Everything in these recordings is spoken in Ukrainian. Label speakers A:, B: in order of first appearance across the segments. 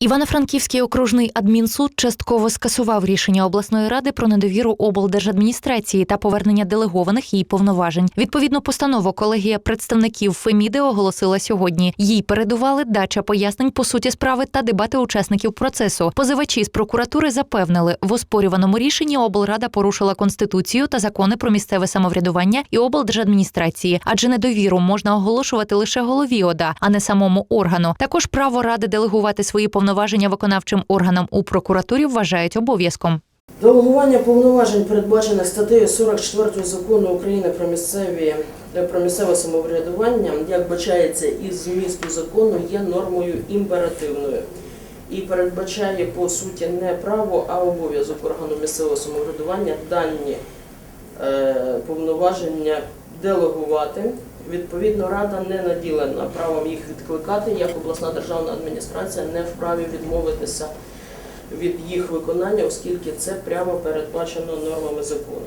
A: Івано-Франківський окружний адмінсуд частково скасував рішення обласної ради про недовіру облдержадміністрації та повернення делегованих їй повноважень. Відповідну постанову колегія представників Феміди оголосила сьогодні. Їй передували дача пояснень по суті справи та дебати учасників процесу. Позивачі з прокуратури запевнили, в оспорюваному рішенні облрада порушила конституцію та закони про місцеве самоврядування і облдержадміністрації, адже недовіру можна оголошувати лише голові ОДА, а не самому органу. Також право ради делегувати свої повноваження виконавчим органам у прокуратурі вважають обов'язком.
B: Делегування повноважень, передбачених статтею 44 закону України про місцеві е, про місцеве самоврядування, як бачається із змісту закону, є нормою імперативною і передбачає по суті не право, а обов'язок органу місцевого самоврядування дані е, повноваження делегувати. Відповідно, рада не наділена правом їх відкликати, як обласна державна адміністрація не вправі відмовитися від їх виконання, оскільки це прямо передбачено нормами закону.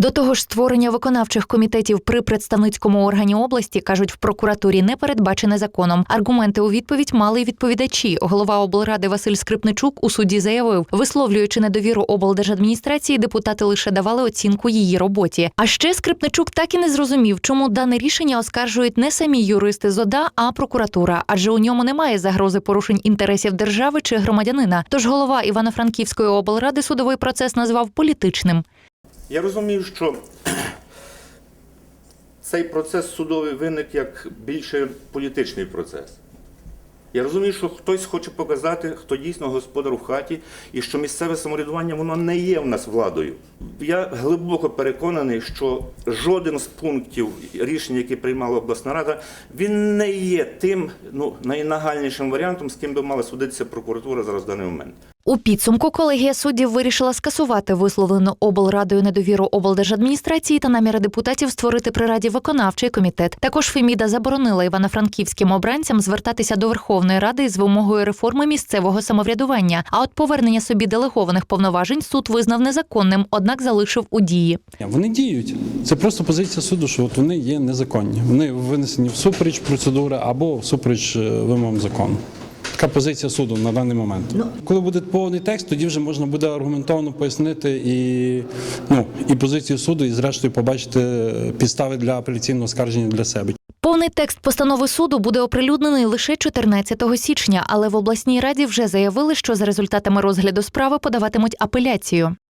A: До того ж, створення виконавчих комітетів при представницькому органі області кажуть в прокуратурі не передбачене законом. Аргументи у відповідь мали й відповідачі. Голова облради Василь Скрипничук у суді заявив, висловлюючи недовіру облдержадміністрації, депутати лише давали оцінку її роботі. А ще Скрипничук так і не зрозумів, чому дане рішення оскаржують не самі юристи з ОДА, а прокуратура, адже у ньому немає загрози порушень інтересів держави чи громадянина. Тож голова Івано-Франківської облради судовий процес назвав політичним.
C: Я розумію, що цей процес судовий виник як більше політичний процес. Я розумію, що хтось хоче показати, хто дійсно господар у хаті, і що місцеве самоврядування воно не є в нас владою. Я глибоко переконаний, що жоден з пунктів рішення, які приймала обласна рада, він не є тим ну, найнагальнішим варіантом, з ким би мала судитися прокуратура зараз в даний момент.
A: У підсумку колегія суддів вирішила скасувати висловлену облрадою недовіру облдержадміністрації та наміри депутатів створити при раді виконавчий комітет. Також Феміда заборонила івано-франківським обранцям звертатися до Верховної Ради з вимогою реформи місцевого самоврядування. А от повернення собі делегованих повноважень суд визнав незаконним, однак залишив у дії.
D: Вони діють. Це просто позиція суду, що от вони є незаконні. Вони винесені всупереч процедури або всупереч е, вимогам закону. Така позиція суду на даний момент. Коли буде повний текст, тоді вже можна буде аргументовано пояснити і, ну, і позицію суду, і зрештою побачити підстави для апеляційного скарження для себе.
A: Повний текст постанови суду буде оприлюднений лише 14 січня, але в обласній раді вже заявили, що за результатами розгляду справи подаватимуть апеляцію.